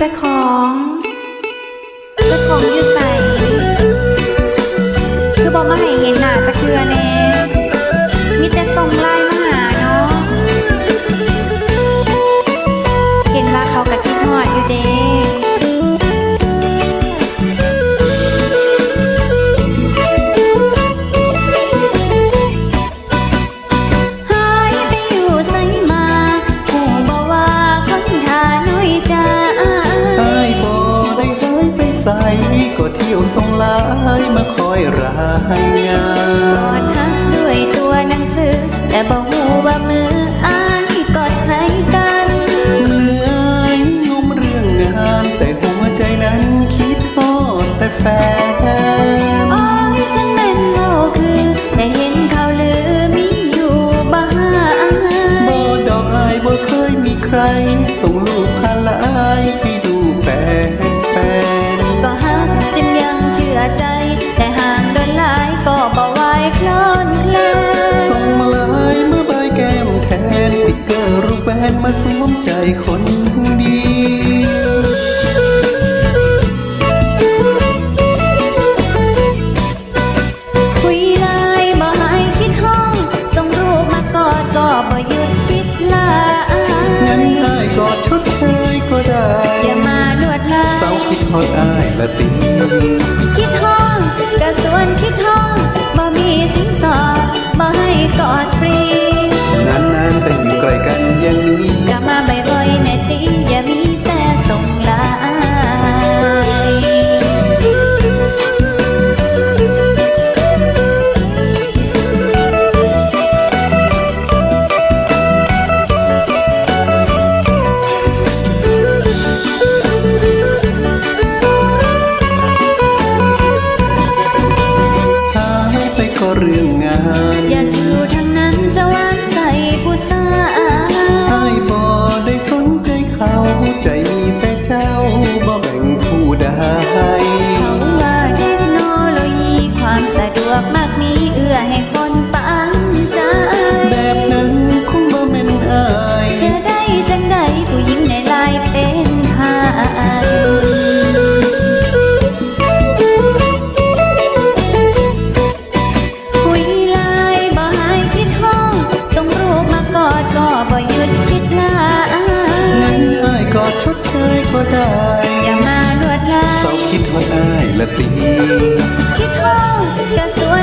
จะของจะของอยู่ใส่ คือบอกมาให้เห็นหน้าจะเกลือแน่ ใสก็เที่ยวสงไลน์มาคอยรายงานกอนดฮักด้วยตัวหนังสือ แต่บอกหูว่ามืออ้ายกอดใครกันเหนื่อยงมเรื่องงานแต่หัวใจนั้นคิดทอดแต่แฟนอ้ยจังเป็นโง่คือได้เห็นเขาลือมีอยู่บ้านบ่ดอกอายบ่เคยมีใครส่งรูปผ่าลน์ คนดีคุยไลน์บ่ให้คิดห้องส่งรูปมากอดก็บ่หยุดคิดลางั้นอายกอดชดเชยก็ได้อย่ามาลวดลายเศร้าคิดทอดอายละตีคิดห้องกะส่วนคิดห้องบ่มีสินสอดบ่ให้กอดฟรี กอดชดเชยก็ได้ อย่ามาลวดลายเศร้าคิดทอดอายละตีคิดห้องกระส่ว